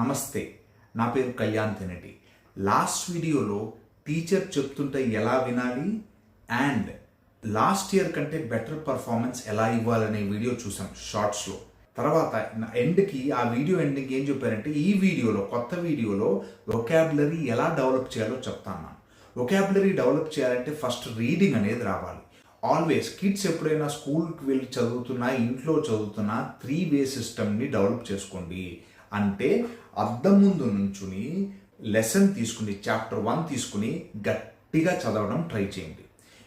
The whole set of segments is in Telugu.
నమస్తే నా పేరు కళ్యాణ్ తెనటి. లాస్ట్ వీడియోలో టీచర్ చెప్తుంటే ఎలా వినాలి? అండ్ లాస్ట్ ఇయర్ కంటే బెటర్ పర్ఫార్మెన్స్ ఎలా ఇవ్వాలనే వీడియో చూసాం షార్ట్స్లో. తర్వాత ఎండ్కి ఆ వీడియో ఎండ్కి ఏం చెప్పారంటే ఈ వీడియోలో కొత్త వీడియోలో వొకాబులరీ ఎలా డెవలప్ చేయాలో చెప్తాను వొకాబులరీ డెవలప్ చేయాలంటే ఫస్ట్ రీడింగ్ అనేది రావాలి. ఆల్వేస్ కిడ్స్ ఎప్పుడైనా స్కూల్కి వెళ్ళి చదువుతున్నా ఇంట్లో చదువుతున్నా త్రీ వే సిస్టమ్ని డెవలప్ చేసుకోండి. అంటే అద్దం ముందు నుంచుని లెసన్ తీసుకుని చాప్టర్ వన్ తీసుకుని గట్టిగా చదవడం ట్రై చేయండి.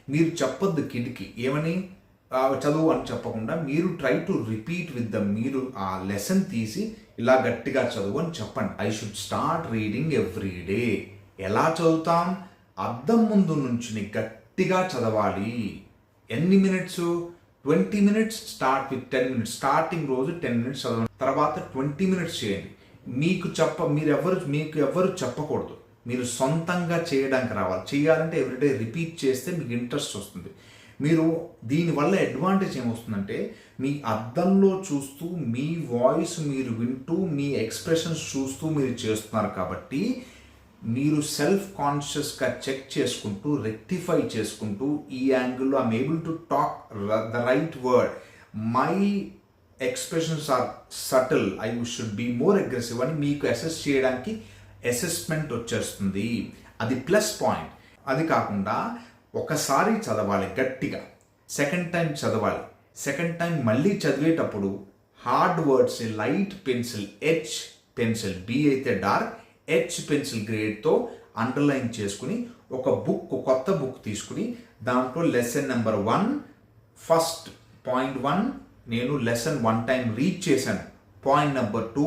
మీరు చెప్పొద్దు కిడ్కి ఏమని? చదువు అని చెప్పకుండా మీరు try to repeat with the మీరు ఆ లెసన్ తీసి ఇలా గట్టిగా చదువు అని చెప్పండి. I should start reading every day ఎలా చదువుతాం? అద్దం ముందు నుంచుని గట్టిగా చదవాలి. ఎన్ని minutes twenty minutes start with ten minutes. Starting రోజు టెన్ మినిట్స్ చదవండి. తర్వాత ట్వంటీ మినిట్స్ చేయండి. మీకు చెప్ప మీరు ఎవరు మీకు ఎవరు చెప్పకూడదు. మీరు సొంతంగా చేయడానికి రావాలి. చేయాలంటే ఎవ్రీడే రిపీట్ చేస్తే మీకు ఇంట్రెస్ట్ వస్తుంది. మీరు దీనివల్ల అడ్వాంటేజ్ ఏమొస్తుందంటే మీ అద్దంలో చూస్తూ మీ వాయిస్ మీరు వింటూ మీ ఎక్స్ప్రెషన్స్ చూస్తూ మీరు చేస్తున్నారు కాబట్టి మీరు సెల్ఫ్ కాన్షియస్గా చెక్ చేసుకుంటూ రెక్టిఫై చేసుకుంటూ ఈ యాంగిల్లో I'm able to talk the right word my expressions are subtle I should be more aggressive అని మీకు అసెస్ చేయడానికి అసెస్మెంట్ వచ్చేస్తుంది. అది ప్లస్ పాయింట్ అది కాకుండా ఒకసారి చదవాలి గట్టిగా. సెకండ్ టైం చదవాలి. సెకండ్ టైం మళ్ళీ చదివేటప్పుడు hard words light pencil H pencil B అయితే డార్క్ హెచ్ పెన్సిల్ గ్రేడ్తో అండర్లైన్ చేసుకుని ఒక బుక్ కొత్త బుక్ తీసుకుని దాంట్లో lesson number one first point one నేను లెసన్ వన్ టైం రీడ్ చేశాను. Point number two